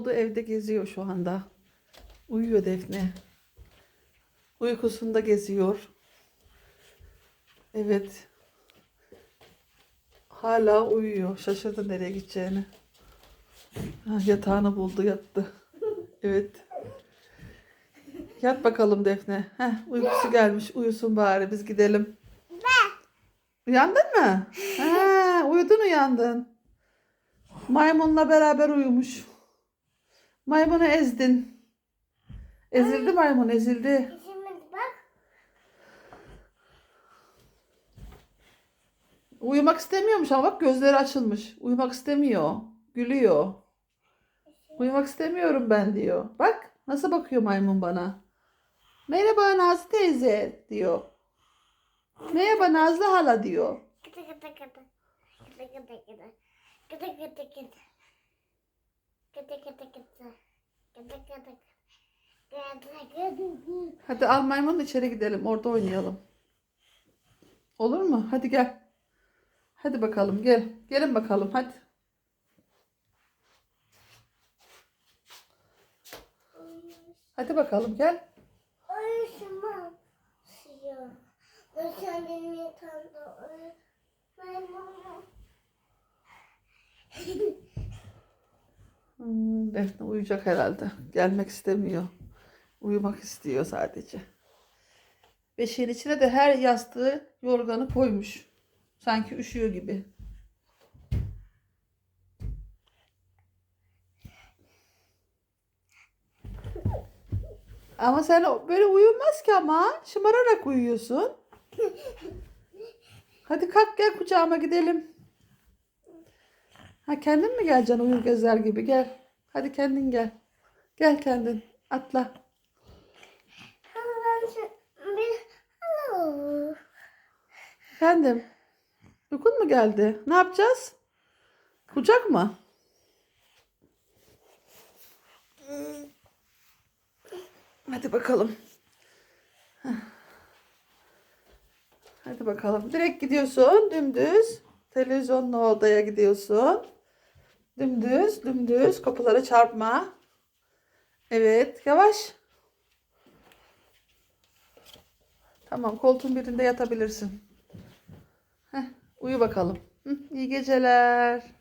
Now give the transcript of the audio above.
oldu evde geziyor şu anda. Uyuyor Defne. Uykusunda geziyor. Evet. Hala uyuyor. Şaşırdı nereye gideceğini. Yatağını buldu yattı. Evet. Yat bakalım Defne. Heh, uykusu gelmiş. Uyusun bari biz gidelim. Uyandın mı? Ha, uyudun uyandın. Maymunla beraber uyumuş. Maymunu ezdin. Ezildi maymun ezildi. Şimdi bak. Uyumak istemiyormuş ama bak gözleri açılmış. Uyumak istemiyor. Gülüyor. Uyumak istemiyorum ben diyor. Bak nasıl bakıyor maymun bana. Merhaba Nazlı teyze diyor. Merhaba Nazlı hala diyor. Kıtı kıtı kıtı. Kıtı kıtı kıtı. Kıtı kıtı kıtı. Kıtı kıtı kıtı. Kıtı kıtı kıtı. Kıtı kıtı kıtı. Hadi al maymun içeri gidelim orada oynayalım. Olur mu? Hadi gel. Hadi bakalım gel. Gelin bakalım hadi. Hadi bakalım gel. Ben sen benim yatağımda uyu. Ben mama. Hmm, Defne uyuyacak herhalde. Gelmek istemiyor. Uyumak istiyor sadece. Beşiğin içine de her yastığı yorganı koymuş. Sanki üşüyor gibi. Ama sen böyle uyumaz ki ama. Şımararak uyuyorsun. Hadi kalk gel kucağıma gidelim. Ha kendin mi geleceksin uyur gezer gibi gel. Hadi kendin gel. Gel kendin. Atla. Efendim. Uykun mu geldi? Ne yapacağız? Kucak mı? Hadi bakalım. Hadi bakalım. Direkt gidiyorsun dümdüz. Televizyonlu odaya gidiyorsun. Dümdüz, dümdüz. Kapılara çarpma. Evet, yavaş. Tamam, koltuğun birinde yatabilirsin. Heh, uyu bakalım. Hı, iyi geceler.